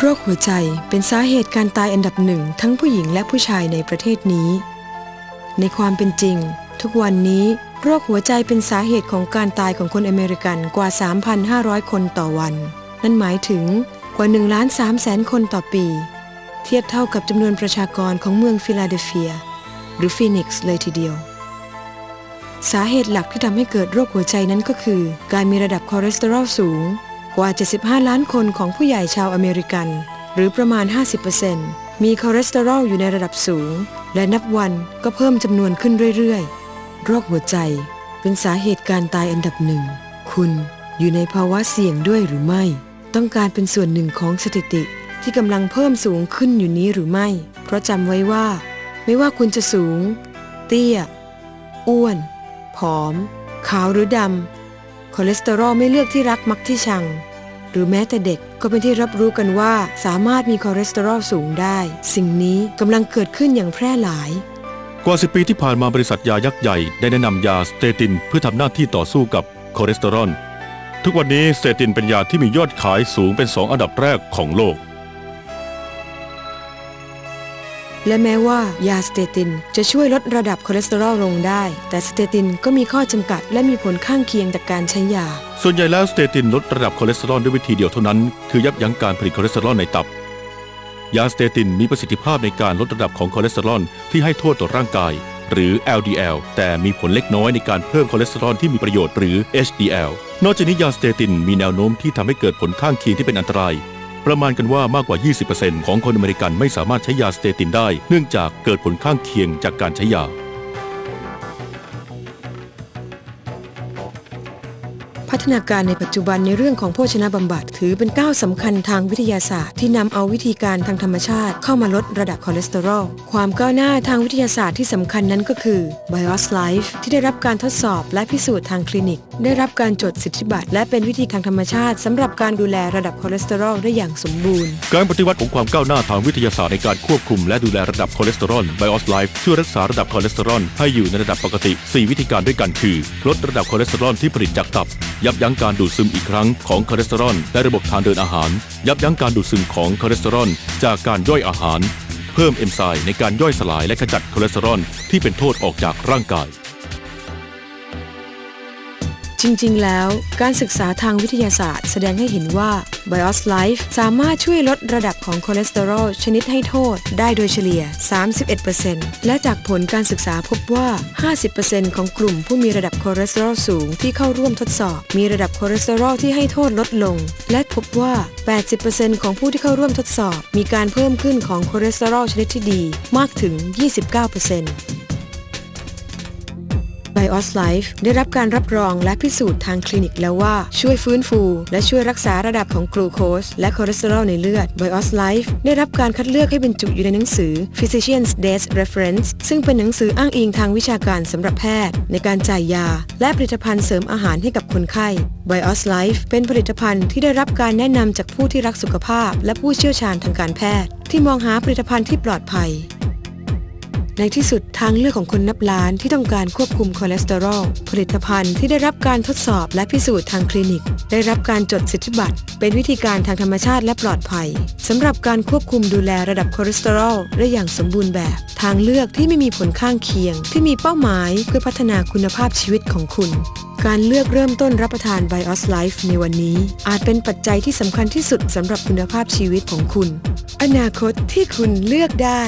โรคหัวใจเป็นสาเหตุการตายอันดับหนึ่งทั้งผู้หญิงและผู้ชายในประเทศนี้ ในความเป็นจริง ทุกวันนี้โรคหัวใจเป็นสาเหตุของการตายของคนอเมริกันกว่า 3,500 คนต่อวัน นั่นหมายถึงกว่า1ล้าน3แสนคนต่อปี เทียบเท่ากับจำนวนประชากรของเมืองฟิลาเดลเฟีย หรือฟีนิกซ์เลยทีเดียว สาเหตุหลักที่ทำให้เกิดโรคหัวใจนั้นก็คือ การมีระดับคอเลสเตอรอลสูง กว่า 75 ล้านคนของผู้ใหญ่ชาวอเมริกัน หรือประมาณ 50%มีคอเลสเตอรอลอยู่ในระดับสูง และนับวันก็เพิ่มจำนวนขึ้นเรื่อยๆ โรคหัวใจเป็นสาเหตุการตายอันดับหนึ่ง คุณอยู่ในภาวะเสี่ยงด้วยหรือไม่ ต้องการเป็นส่วนหนึ่งของสถิติที่กำลังเพิ่มสูงขึ้นอยู่นี้หรือไม่ เพราะจำไว้ว่า ไม่ว่าคุณจะสูง เตี้ย อ้วน ผอม ขาวหรือดำคอเลสเตอรอลไม่เลือกที่รักมักที่ชัง รือแม้แต่เด็กก็เป็นที่รับรู้กันว่าสามารถมีคอเลสเตอรอลสูงได้ สิ่งนี้กำลังเกิดขึ้นอย่างแพร่หลาย กว่า 10 ปีที่ผ่านมาบริษัทยายักษ์ใหญ่ได้แนะนำยาสเตตินเพื่อทำหน้าที่ต่อสู้กับคอเลสเตอรอลทุกวันนี้สเตตินเป็นยาที่มียอดขายสูงเป็น 2 อันดับแรกของโลก และแม้ว่ายาสเตติน จะช่วยลดระดับคอเลสเตอรอลลงได้ แต่สเตตินก็มีข้อจำกัด และมีผลข้างเคียงจากการใช้ยา ส่วนใหญ่แล้วสเตตินลดระดับคอเลสเตอรอลด้วยวิธีเดียวเท่านั้น คือยับยั้งการผลิตคอเลสเตอรอลในตับ ยาสเตตินมีประสิทธิภาพในการลดระดับของคอเลสเตอรอลที่ให้โทษต่อร่างกาย หรือ LDL แต่มีผลเล็กน้อยในการเพิ่มคอเลสเตอรอลที่มีประโยชน์หรือ HDL นอกจากนี้ยาสเตตินมีแนวโน้มที่ทำให้เกิดผลข้างเคียงที่เป็นอันตราย ประมาณกันว่ามากกว่า 20%ของคนอเมริกันไม่สามารถใช้ยาสเตตินได้ เนื่องจากเกิดผลข้างเคียงจากการใช้ยา พัฒนาการในปัจจุบันในเรื่องของโภชนาบำบัด ถือเป็นก้าวสำคัญทางวิทยาศาสตร์ ที่นำเอาวิธีการทางธรรมชาติ เข้ามาลดระดับคอเลสเตอรอล ความก้าวหน้าทางวิทยาศาสตร์ที่สำคัญนั้นก็คือ BIOS Life ที่ได้รับการทดสอบและพิสูจน์ทางคลินิก ได้รับการจดสิทธิบัตรและเป็นวิธีทางธรรมชาติสำหรับการดูแลระดับคอเลสเตอรอลได้อย่างสมบูรณ์ การปฏิวัติของความก้าวหน้าทางวิทยาศาสตร์ในการควบคุม และดูแลระดับคอเลสเตอรอล BIOS Life ช่วยรักษาระดับคอเลสเตอรอลให้อยู่ในระดับปกติ 4 วิธีการด้วยกันคือ ลดระดับคอเลสเตอรอลที่ผลิตจากตับยับยั้งการดูดซึมอีกครั้งของคอเลสเตอรอลในระบบทางเดินอาหาร ยับยั้งการดูดซึมของคอเลสเตอรอลจากการย่อยอาหาร เพิ่มเอนไซม์ในการย่อยสลายและขจัดคอเลสเตอรอลที่เป็นโทษออกจากร่างกาย จริง ๆ แล้ว การศึกษาทางวิทยาศาสตร์ แสดงให้เห็นว่า BIOS Life สามารถช่วยลดระดับของคอเลสเตอรอลชนิดให้โทษได้โดยเฉลี่ย 31%และจากผลการศึกษาพบว่า 50%ของกลุ่มผู้มีระดับคอเลสเตอรอลสูงที่เข้าร่วมทดสอบ มีระดับคอเลสเตอรอลที่ให้โทษลดลง และพบว่า 80%ของผู้ที่เข้าร่วมทดสอบ มีการเพิ่มขึ้นของคอเลสเตอรอลชนิดที่ดีมากถึง 29% BIOS Life ได้รับการรับรองและพิสูจน์ทางคลินิกแล้วว่าช่วยฟื้นฟู และช่วยรักษาระดับของกลูโคสและคอเลสเตอรอลในเลือด BIOS Life ได้รับการคัดเลือกให้บรรจุอยู่ในหนังสือ Physician's Desk Reference ซึ่งเป็นหนังสืออ้างอิงทางวิชาการสำหรับแพทย์ ในการจ่ายยา และผลิตภัณฑ์เสริมอาหารให้กับคนไข้ BIOS Life เป็นผลิตภัณฑ์ที่ได้รับการแนะนำจากผู้ที่รักสุขภาพ และผู้เชี่ยวชาญทางการแพทย์ ที่มองหาผลิตภัณฑ์ที่ปลอดภัย ในที่สุดทางเลือกของคนนับล้านที่ต้องการควบคุมคอเลสเตอรอล ผลิตภัณฑ์ที่ได้รับการทดสอบและพิสูจน์ทางคลินิก ได้รับการจดสิทธิบัตร เป็นวิธีการทางธรรมชาติและปลอดภัยสำหรับการควบคุมดูแลระดับคอเลสเตอรอลได้อย่างสมบูรณ์แบบ ทางเลือกที่ไม่มีผลข้างเคียง ที่มีเป้าหมายเพื่อพัฒนาคุณภาพชีวิตของคุณการเลือกเริ่มต้นรับประทาน BIOS Life ในวันนี้ อาจเป็นปัจจัยที่สำคัญที่สุดสำหรับคุณภาพชีวิตของคุณ อนาคตที่คุณเลือกได้